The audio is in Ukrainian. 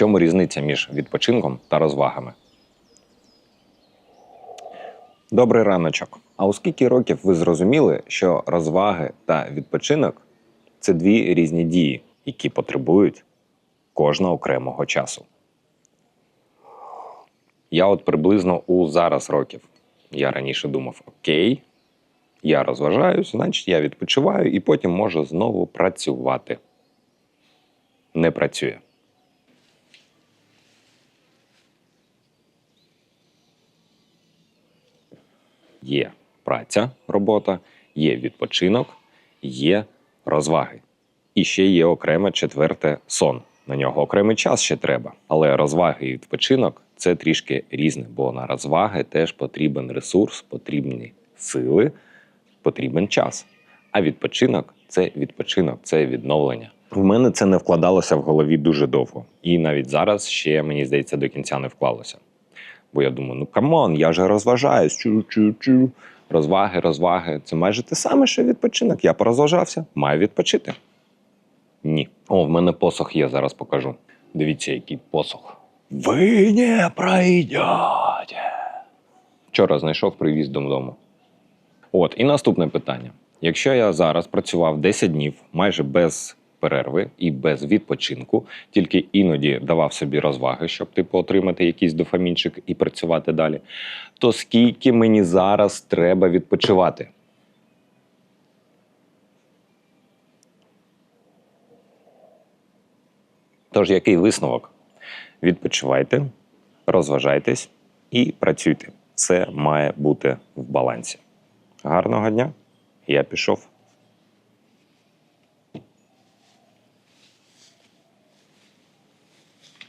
чому різниця між відпочинком та розвагами? Добрий раночок. А у скільки років ви зрозуміли, що розваги та відпочинок це дві різні дії, які потребують кожного окремого часу? Я от приблизно у зараз років. Я раніше думав: окей, я розважаюсь, значить я відпочиваю і потім можу знову працювати. Не працює. Є праця, робота, є відпочинок, є розваги. І ще є окреме четверте сон. На нього окремий час ще треба. Але розваги і відпочинок це трішки різне, бо на розваги теж потрібен ресурс, потрібні сили, потрібен час. А відпочинок це відпочинок, це відновлення. В мене це не вкладалося в голові дуже довго. І навіть зараз ще, мені здається, до кінця не вклалося. Бо я думаю, ну камон, я же розважаюсь, чу-чу-чу. Розваги, розваги. Це майже те саме, що відпочинок. Я порозважався, маю відпочити. Ні. О, в мене посох є, зараз покажу. Дивіться, який посох. Ви не пройдете. Вчора знайшов, привіз додому. От, і наступне питання. Якщо я зараз працював 10 днів майже без перерви і без відпочинку, тільки іноді давав собі розваги, щоб типу отримати якийсь дофамінчик і працювати далі, то скільки мені зараз треба відпочивати? Тож, який висновок? Відпочивайте, розважайтесь і працюйте. Це має бути в балансі. Гарного дня! Я пішов.